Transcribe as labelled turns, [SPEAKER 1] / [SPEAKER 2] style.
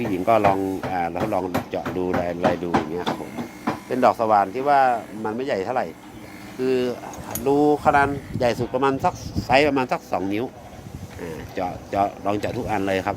[SPEAKER 1] ที่หญิงก็ลองอ่าแล้วลองเจาะดูอะไรายดูอย่างเงี้ยครับผมเป็นดอกสว่านที่ว่ามันไม่ใหญ่เท่าไหร่ คือรูขนาดใหญ่สุดประมาณสักไซส์ประมาณสักสองนิ้วอ่าเจาะเจาะลองเจาะทุกอันเลยครับ